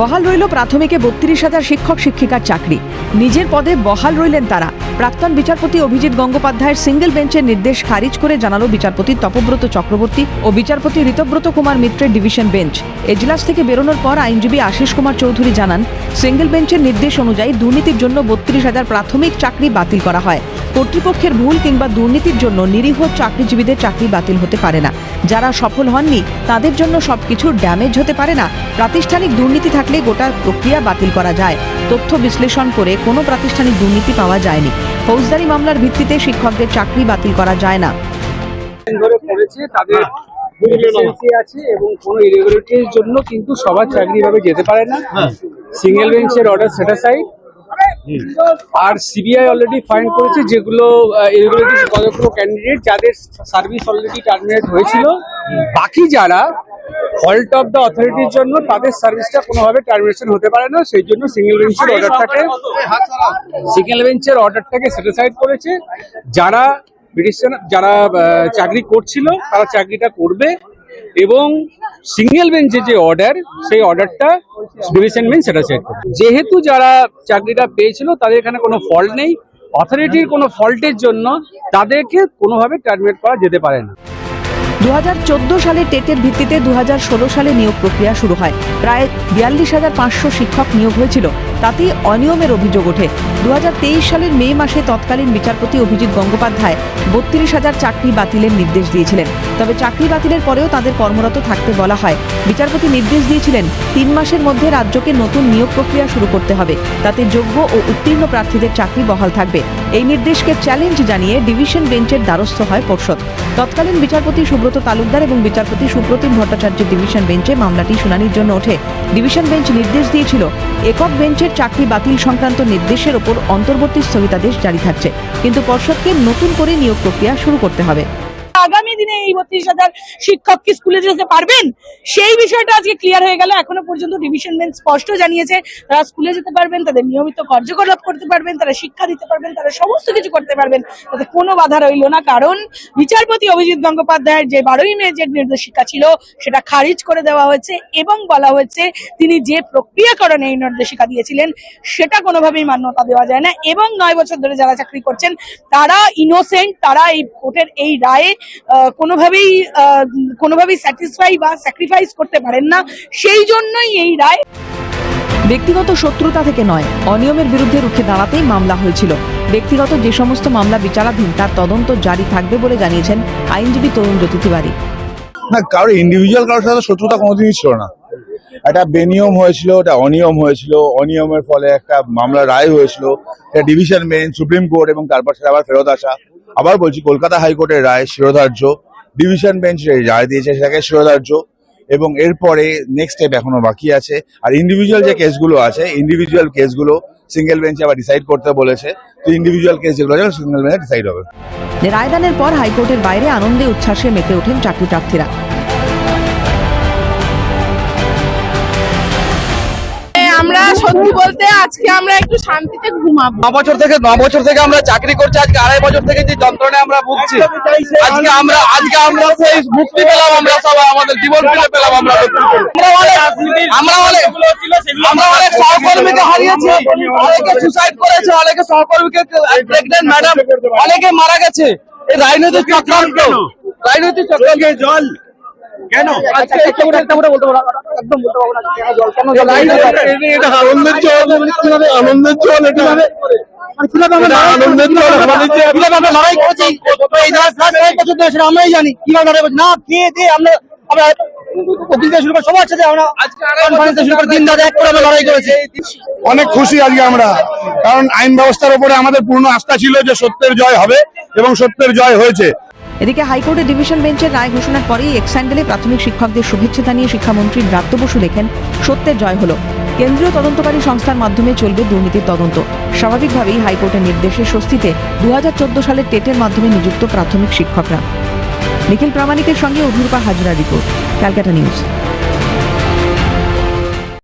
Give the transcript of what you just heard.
বহাল রইল প্রাথমিকে বত্রিশ হাজার শিক্ষক, শিক্ষিকার চাকরি। নিজের পদে বহাল রইলেন তারা। প্রাক্তন বিচারপতি অভিজিৎ গঙ্গোপাধ্যায়ের সিঙ্গেল বেঞ্চের নির্দেশ খারিজ করে জানালো বিচারপতি তপব্রত চক্রবর্তী ও বিচারপতি ঋতব্রত কুমার মিত্রের ডিভিশন বেঞ্চ। এজলাস থেকে বেরোনোর পর আইনজীবী আশিস কুমার চৌধুরী জানান, সিঙ্গেল বেঞ্চের নির্দেশ অনুযায়ী দুর্নীতির জন্য বত্রিশ হাজার প্রাথমিক চাকরি বাতিল করা হয়। কর্তৃপক্ষের ভুল কিংবা দুর্নীতির জন্য নিরীহ চাকরিজীবীদের চাকরি বাতিল হতে পারে না। যারা সফল হননি, তাদের জন্য সবকিছু ড্যামেজ হতে পারে না। প্রাতিষ্ঠানিক দুর্নীতি থাকলে গোটা প্রক্রিয়া বাতিল করা যায়। তথ্য বিশ্লেষণ করে কোনো প্রাতিষ্ঠানিক দুর্নীতি পাওয়া যায়নি। ফৌজদারি মামলার ভিত্তিতে শিক্ষকদের চাকরি বাতিল করা যায় না। তাদের আছে এবং কোনো ইরেগুলারিটির জন্য কিন্তু সবার চাকরি ভাবে যেতে পারে না। সিঙ্গেল বেঞ্চের অর্ডার সেটাসাইড আর সিবিআই অলরেডি ফাইন্ড করেছে যেগুলো ইরেগুলারিটিস কতগুলো ক্যান্ডিডেট যাদের সার্ভিস অলরেডি টার্মিনেট হয়েছিল। বাকি যারা ফল্ট অফ দ্য অথরিটির জন্য তাদের সার্ভিসটা কোনোভাবে টার্মিনেশন হতে পারে না, সেই জন্য সিঙ্গেল বেঞ্চের অর্ডারটাকে সিঙ্গেল বেঞ্চের অর্ডারটাকে সেটিসাইড করেছে। যারা পিটিশন যারা চাকরি করছিল, তারা চাকরিটা করবে এবং সিঙ্গেল বেঞ্চে যে অর্ডার সেই অর্ডারটা ডিভিশন বেঞ্চ সেটিসাইড করবে। যেহেতু যারা চাকরিটা পেয়েছিল, তাদের এখানে কোনো ফল্ট নেই। অথরিটির কোনো ফল্টের জন্য তাদেরকে কোনোভাবে টার্মিনেট করা যেতে পারে না। দু হাজার চোদ্দ সালে টেটের ভিত্তিতে দু হাজার ষোলো সালে নিয়োগ প্রক্রিয়া শুরু হয়। প্রায় বিয়াল্লিশ হাজার পাঁচশো শিক্ষক নিয়োগ হয়েছিল। তাতেই অনিয়মের অভিযোগ ওঠে। দু হাজার তেইশ সালের মে মাসে তৎকালীন বিচারপতি অভিজিৎ গঙ্গোপাধ্যায় বত্রিশ হাজার চাকরি বাতিলের নির্দেশ দিয়েছিলেন। তবে চাকরি বাতিলের পরেও তাদের কর্মরত থাকতে বলা হয়। বিচারপতি নির্দেশ দিয়েছিলেন, তিন মাসের মধ্যে রাজ্যকে নতুন নিয়োগ প্রক্রিয়া শুরু করতে হবে। তাতে যোগ্য ও উত্তীর্ণ প্রার্থীদের চাকরি বহাল থাকবে। এই নির্দেশকে চ্যালেঞ্জ জানিয়ে ডিভিশন বেঞ্চের দ্বারস্থ হয় পর্ষদ। তৎকালীন বিচারপতি সুব্রত তালুকদার এবং বিচারপতি সুপ্রতিম ভট্টাচার্যের ডিভিশন বেঞ্চে মামলাটি শুনানির জন্য ওঠে। ডিভিশন বেঞ্চ নির্দেশ দিয়েছিল, একক বেঞ্চের চাকরি বাতিল সংক্রান্ত নির্দেশের ওপর অন্তর্বর্তী স্থগিতাদেশ জারি থাকছে। কিন্তু পর্ষদকে নতুন করে নিয়োগ প্রক্রিয়া শুরু করতে হবে। এই বত্রিশ হাজার শিক্ষক কি স্কুলে যেতে পারবেন? সেই বিষয়টা আজকে ক্লিয়ার হয়ে গেল। এখনও পর্যন্ত ডিভিশন বেঞ্চ স্পষ্ট জানিয়েছে, তারা স্কুলে যেতে পারবেন, তাদের নিয়মিত কার্যকলাপ করতে পারবেন, তারা শিক্ষা দিতে পারবেন, তারা সমস্ত কিছু করতে পারবেন। তাতে কোনো বাধা রইল না। কারণ বিচারপতি অভিজিৎ গঙ্গোপাধ্যায়ের যে বারোই মে যে নির্দেশিকা ছিল, সেটা খারিজ করে দেওয়া হয়েছে এবং বলা হয়েছে তিনি যে প্রক্রিয়াকরণে এই নির্দেশিকা দিয়েছিলেন, সেটা কোনোভাবেই মান্যতা দেওয়া যায় না। এবং নয় বছর ধরে যারা চাকরি করছেন, তারা ইনোসেন্ট তারা এই কোর্টের এই রায়ে কোনোভাবেই কোনোভাবেই স্যাটিসফাই বা স্যাক্রিফাইস করতে পারেন না। সেই জন্যই এই রায়। ব্যক্তিগত শত্রুতা থেকে নয় অনিয়মের বিরুদ্ধে রুখে দাঁড়াতেই মামলা হয়েছিল। ব্যক্তিগত যে সমস্ত মামলা বিচারাধীন তার তদন্ত জারি থাকবে বলে জানিয়েছেন আইনজীবী তরুণ জ্যোতি তিওয়ারি। না কারও ইন্ডিভিজুয়াল কারোর সাথে শত্রুতা কোনোদিনই ছিল না। একটা বেনিয়ম হয়েছিল এটা অনিয়ম হয়েছিল অনিয়মের ফলে একটা মামলা রায় হয়েছিল। একটা ডিভিশন বেঞ্চ সুপ্রিম কোর্ট এবং তারপর সেটা আবার ফেরত আসা। আবার বলছি কলকাতা হাইকোর্টের রায় শিরোধার্য। ডিভিশন বেঞ্চ রায় দিয়েছে সেটাকে শিরোধার্য এবং এরপরে নেক্সট স্টেপ এখনও বাকি আছে। আর ইন্ডিভিজুয়াল যে কেসগুলো আছে ইন্ডিভিজুয়াল কেসগুলো সিঙ্গেল বেঞ্চে আবার ডিসাইড করতে বলেছে। তো ইন্ডিভিজুয়াল কেস যেগুলো আছে সিঙ্গেল বেঞ্চে ডিসাইড হবে। রায়দানের পর হাইকোর্টের বাইরে আনন্দে উচ্ছ্বাসে মেতে ওঠেন চাকরি প্রার্থীরা। আমরা সত্যি বলতে আজকে আমরা একটু শান্তিতে ঘুমাবো। ন বছর থেকে ন বছর থেকে আমরা চাকরি করছি আজকে আড়াই বছর থেকে যে যন্ত্রণায় আমরা ভুগছি। আজকে আমরা আজকে আমরা সেই মুক্তি পেলাম আমরা সবাই আমাদের জীবন ফিরে পেলাম আমরা আমরা অনেক আমরা অনেক সহকর্মীকে হারিয়েছি অনেকে সুসাইড করেছে অনেকে সহকর্মীকে প্রেগনেন্ট ম্যাডাম অনেকে মারা গেছে। এই রাজনৈতিক চক্রান্ত রাজনৈতিক চক্রান্ত জল। কেন? আনন্দের জল আনন্দের জল এটা আমরাই জানি কীভাবে লড়াই করছি? না খেয়ে দিয়ে আমরা আমরা শুরু করে সবার সাথে আমরা কনফারেন্স শুরু করে দিন রাত এক করে আমরা লড়াই করেছি। অনেক খুশি আজকে আমরা কারণ আইন ব্যবস্থার উপরে আমাদের পূর্ণ আস্থা ছিল যে সত্যের জয় হবে এবং সত্যের জয় হয়েছে। এদিকে হাইকোর্টের ডিভিশন বেঞ্চের রায় ঘোষণার পরেই এক প্রাথমিক শিক্ষকদের শুভেচ্ছা জানিয়ে শিক্ষামন্ত্রী ব্রাত্য বসু লেখেন, সত্যের জয় হলো। কেন্দ্রীয় তদন্তকারী সংস্থার মাধ্যমে চলবে দুর্নীতির তদন্ত। স্বাভাবিকভাবেই হাইকোর্টের নির্দেশে স্বস্তিতে দু সালের টেটের মাধ্যমে নিযুক্ত প্রাথমিক শিক্ষকরা। নিখিল প্রামাণিকের সঙ্গে অভিরূপা হাজরা রিপোর্ট, ক্যালকাটা নিউজ।